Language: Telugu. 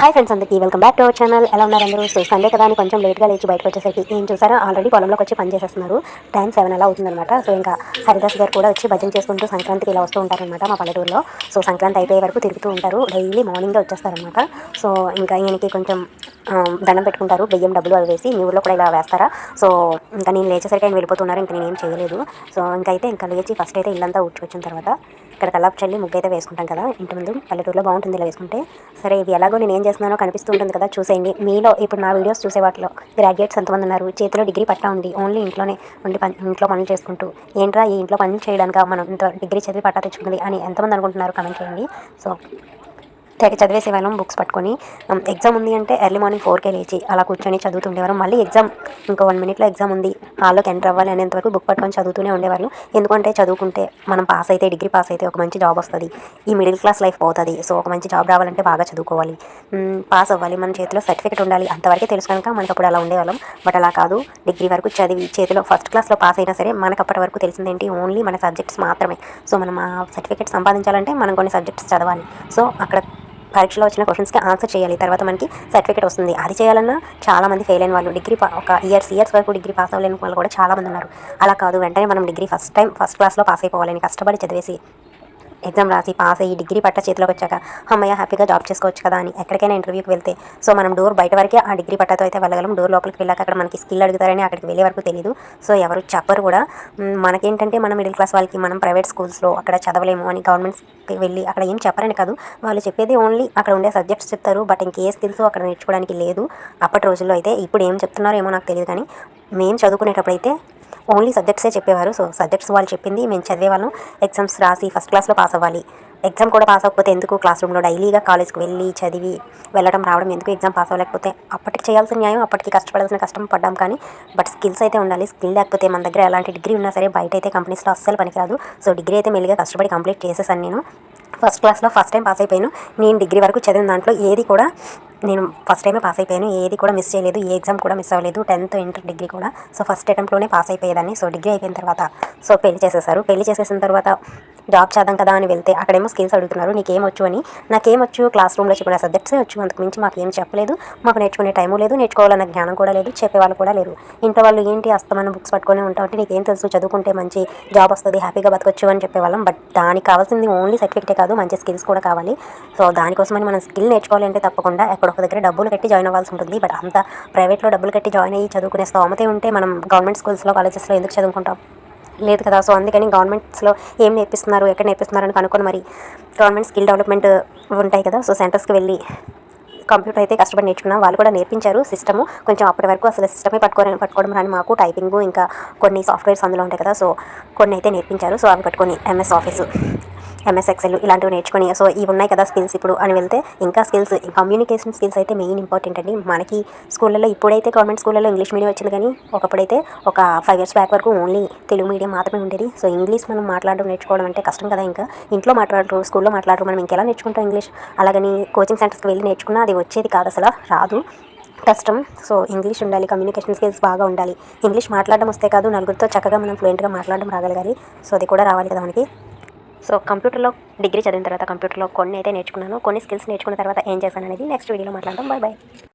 హాయ్ ఫ్రెండ్స్ అందరికీ welcome back to our channel ఎలా ఉన్నారు అందరూ? సో సండే కదా అని కొంచెం లేట్గా లేచి బయటకు వచ్చేసరికి ఏం చూసారో? ఆల్రెడీ పొలంలోకి వచ్చి పని చేసేస్తున్నారు. టైం సెవెన్ అలా అవుతుందన్నమాట. సో ఇంకా హరిదాస్ గారు కూడా వచ్చి భజన చేసుకుంటూ సంక్రాంతికి ఇలా వస్తూ ఉంటారనమాట మా పల్లెటూరులో. సో సంక్రాంతి అయిపోయే వరకు తిరుగుతూ ఉంటారు. డైలీ మార్నింగే వచ్చేస్తారనమాట సో ఇంకా ఈయనకి కొంచెం దండం పెట్టుకుంటారు. బియ్యం డబ్బులు అవి వేసి మీ ఊర్లో కూడా ఇలా వేస్తారా? సో ఇంకా నేను లేచేసరికి ఆయన వెళ్ళిపోతున్నారు. ఇంకా నేను ఏం చేయలేదు. సో ఇంకైతే అయితే ఇంకా లేచి ఫస్ట్ అయితే ఇల్లంతా ఉడ్చుకొచ్చిన తర్వాత ఇక్కడ కల్లాపు చల్లి ముగ్గు అయితే వేసుకుంటాం కదా ఇంటి ముందు పల్లెటూరులో బాగుంటుంది ఇలా వేసుకుంటే. సరే ఇది ఎలాగో నేను ఏం చేస్తున్నానో కనిపిస్తూ ఉంటుంది కదా చూసేయండి. మీలో ఇప్పుడు నా వీడియోస్ చూసే వాటిలో గ్రాడ్యుయేట్స్ ఎంతమంది ఉన్నారు చేతిలో డిగ్రీ పట్టా ఉంది ఓన్లీ ఇంట్లోనే ఉండి పని ఇంట్లో పనులు చేసుకుంటూ. ఏంట్రా ఈ ఇంట్లో పనులు చేయడానికి మనం ఇంత డిగ్రీ చదివి పట్టా తెచ్చుకుంది అని ఎంతమంది అనుకుంటున్నారు కమెంట్ చేయండి. సో తెగ చదివేసే వాళ్ళం బుక్స్ పట్టుకొని ఎగ్జామ్ ఉంది అంటే ఎర్లీ మార్నింగ్ ఫోర్కే లేచి అలా కూర్చొని చదువుతుండేవారు. మళ్ళీ ఎగ్జామ్ ఇంకో వన్ మినిట్లో ఎగ్జామ్ ఉంది. హాల్లోకి ఎంటర్ అవ్వాలి అనేంత వరకు బుక్ పట్టుకొని చదువుతూనే ఉండేవాళ్ళు. ఎందుకంటే చదువుకుంటే మనం పాస్ అయితే డిగ్రీ పాస్ అయితే ఒక మంచి జాబ్ వస్తుంది. ఈ మిడిల్ క్లాస్ లైఫ్ పోతుంది. సో ఒక మంచి జాబ్ రావాలంటే బాగా చదువుకోవాలి. పాస్ అవ్వాలి. మన చేతిలో సర్టిఫికేట్ ఉండాలి. అంతవరకే తెలుసు కనుక మనకి అప్పుడు అలా ఉండేవాళ్ళం. బట్ అలా కాదు. డిగ్రీ వరకు చదివి చేతిలో ఫస్ట్ క్లాస్లో పాస్ అయినా సరే మనకు అప్పటి వరకు తెలిసిందేంటి ఓన్లీ మన సబ్జెక్ట్స్ మాత్రమే. సో మనం ఆ సర్టిఫికేట్ సంపాదించాలంటే మనం కొన్ని సబ్జెక్ట్స్ చదవాలి. సో అక్కడ పరీక్షలో వచ్చిన క్వశ్చన్స్కి ఆన్సర్ చేయాలి. తర్వాత మనకి సర్టిఫికేట్ వస్తుంది. అది చేయాలన్నా చాలా మంది ఫెయిల్ అయిన వాళ్ళు డిగ్రీ ఒక ఇయర్స్ ఇయర్స్ వరకు డిగ్రీ పాస్ అవ్వలేని వాళ్ళు కూడా చాలా మంది ఉన్నారు. అలా కాదు. వెంటనే మనం డిగ్రీ ఫస్ట్ టైం ఫస్ట్ క్లాస్లో పాస్ అయిపోవాలని కష్టపడి చదివేసి ఎగ్జామ్ రాసి పాస్ అయ్యి డిగ్రీ పట్ట చేతిలోకి వచ్చాక అమ్మయ్య హ్యాపీగా జాబ్ చేసుకోవచ్చు కదా అని ఎక్కడికైనా ఇంటర్వ్యూకి వెళ్తే సో మనం డోర్ బయట వరకే ఆ డిగ్రీ పట్టతో అయితే వెళ్ళగలం. డోర్ లోపలికి వెళ్ళాక అక్కడ మనకి స్కిల్ అడుగుతారని అక్కడికి వెళ్ళే వరకు తెలియదు సో ఎవరు చెప్పరు కూడా. మనకేంటంటే మన మిడిల్ క్లాస్ వాళ్ళకి మనం ప్రైవేట్ స్కూల్స్లో అక్కడ చదవలేము అని గవర్నమెంట్స్కి వెళ్ళి అక్కడ ఏం చెప్పరని కాదు. వాళ్ళు చెప్పేది ఓన్లీ అక్కడ ఉండే సబ్జెక్ట్స్ చెప్తారు. బట్ ఇంకే స్కిల్స్ అక్కడ నేర్చుకోవడానికి లేదు. అప్పటి రోజుల్లో అయితే ఇప్పుడు ఏం చెప్తున్నారో ఏమో నాకు తెలియదు కానీ మేము చదువుకునేటప్పుడు అయితే ఓన్లీ సబ్జెక్ట్సే చెప్పేవారు. సో సబ్జెక్ట్స్ వాళ్ళు చెప్పింది మేము చదివేవాళ్ళం ఎగ్జామ్స్ రాసి ఫస్ట్ క్లాస్లో పాస్ అవ్వాలి. ఎగ్జామ్ కూడా పాస్ అవ్వకపోతే ఎందుకు క్లాస్ రూమ్లో డైలీగా కాలేజ్కి వెళ్ళి చదివి వెళ్ళడం రావడం ఎందుకు ఎగ్జామ్ పాస్ అవ్వలేకపోతే? అప్పటికి చేయాల్సిన న్యాయం అప్పటికి కష్టపడాల్సిన కష్టం పడ్డాం కానీ బట్ స్కిల్స్ అయితే ఉండాలి. స్కిల్ లేకపోతే మన దగ్గర ఎలాంటి డిగ్రీ ఉన్నా సరే బయట అయితే కంపెనీస్లో అస్సలు పనికిరాదు. సో డిగ్రీ అయితే మెల్లిగా కష్టపడి కంప్లీట్ చేసేసాను నేను. ఫస్ట్ క్లాస్లో ఫస్ట్ టైం పాస్ అయిపోయాను. నేను డిగ్రీ వరకు చదివిన దాంట్లో ఏది కూడా నేను ఫస్ట్ టైమే పాస్ అయిపోయాను. ఏది కూడా మిస్ చేయలేదు. ఏ ఎగ్జామ్ కూడా మిస్ అవ్వలేదు. టెన్త్ ఇంటర్ డిగ్రీ కూడా. సో ఫస్ట్ అటెంప్ట్లోనే పాస్ అయిపోయేదాన్ని. సో డిగ్రీ అయిపోయిన తర్వాత సో పెళ్ళి చేసేసారు. పెళ్ళి చేసేసిన తర్వాత జాబ్ చేద్దాం కదా అని వెళ్తే అక్కడేమో స్కిల్స్ అడుగుతున్నారు నీకేమొచ్చు అని. నాకేమొచ్చు? క్లాస్ రూమ్లో చెప్పిన సబ్జెక్ట్సే వచ్చు అంతకు మించి మాకు ఏం చెప్పలేదు. మాకు నేర్చుకునే టైము లేదు నేర్చుకోవాలన్న జ్ఞానం కూడా లేదు చెప్పేవాళ్ళు కూడా లేరు. ఇంట్లో వాళ్ళు ఏంటి అస్తమైన బుక్స్ పట్టుకొని ఉంటావు అంటే నీకేం తెలుసు చదువుకుంటే మంచి జాబ్ వస్తుంది హ్యాపీగా బతకొచ్చు అని చెప్పేవాళ్ళం బట్ దానికి కావాల్సింది ఓన్లీ సర్టిఫికేటే కాదు మంచి స్కిల్స్ కూడా కావాలి. సో దానికోసమని మనం స్కిల్ నేర్చుకోవాలంటే తప్పకుండా ఎక్కడ ఒక దగ్గర డబ్బులు కట్టి జాయిన్ అవ్వాల్సి ఉంటుంది. బట్ అంత ప్రైవేట్లో డబ్బులు కట్టి జాయిన్ అయ్యి చదువుకునే స్తోమతే ఉంటే మనం గవర్నమెంట్ స్కూల్స్లో కాలేజెస్లో ఎందుకు చదువుకుంటాం? లేదు కదా. సో అందుకని గవర్నమెంట్స్లో ఏం నేర్పిస్తున్నారు ఎక్కడ నేర్పిస్తున్నారు అని కనుక్కొని మరి గవర్నమెంట్ స్కిల్ డెవలప్మెంట్ ఉంటాయి కదా. సో సెంటర్స్కి వెళ్ళి కంప్యూటర్ అయితే కష్టపడి నేర్చుకున్నాం వాళ్ళు కూడా నేర్పించారు సిస్టము. కొంచెం అప్పటి వరకు అసలు సిస్టమే పట్టుకోవడం పట్టుకోవడం రాని మాకు టైపింగ్ ఇంకా కొన్ని సాఫ్ట్వేర్స్ అందులో ఉంటాయి కదా. సో కొన్ని అయితే నేర్పించారు. సో అవి పట్టుకొని ఎంఎస్ ఆఫీసు. ఎంఎస్ ఎక్సెల్ ఇలాంటివి నేర్చుకొని సో ఇవి ఉన్నాయి కదా స్కిల్స్ ఇప్పుడు అని వెళ్తే ఇంకా స్కిల్స్ కమ్యూనికేషన్ స్కిల్స్ అయితే మెయిన్ ఇంపార్టెంట్ అండి. మనకి స్కూళ్ళలో ఇప్పుడైతే గవర్నమెంట్ స్కూళ్ళలో ఇంగ్లీష్ మీడియం వచ్చింది కానీ ఒకప్పుడైతే ఒక ఫైవ్ ఇయర్స్ బ్యాక్ వరకు ఓన్లీ తెలుగు మీడియం మాత్రమే ఉండేది. సో ఇంగ్లీష్ మనం మాట్లాడడం నేర్చుకోవడం అంటే కష్టం కదా ఇంకా. ఇంట్లో మాట్లాడరు స్కూల్లో మాట్లాడరు మనం ఇంకెలా నేర్చుకుంటాం ఇంగ్లీష్ అలాగని కోచింగ్ సెంటర్స్కి వెళ్ళి నేర్చుకున్నా అది వచ్చేది కాదు అసలు రాదు. కష్టం. సో ఇంగ్లీష్ ఉండాలి కమ్యూనికేషన్ స్కిల్స్ బాగా ఉండాలి. ఇంగ్లీష్ మాట్లాడడం వస్తే కాదు నలుగురితో చక్కగా మనం ఫ్లూయెంట్గా మాట్లాడడం రాగలగాలి. సో అది కూడా రావాలి కదా మనకి. సో కంప్యూటర్లో డిగ్రీ చదివిన తర్వాత కంప్యూటర్లో కొన్ని అయితే నేర్చుకున్నాను. కొన్ని స్కిల్స్ నేర్చుకున్న తర్వాత ఏం చేశాను అనేది నెక్స్ట్ వీడియోలో మాట్లాడదాం. Bye bye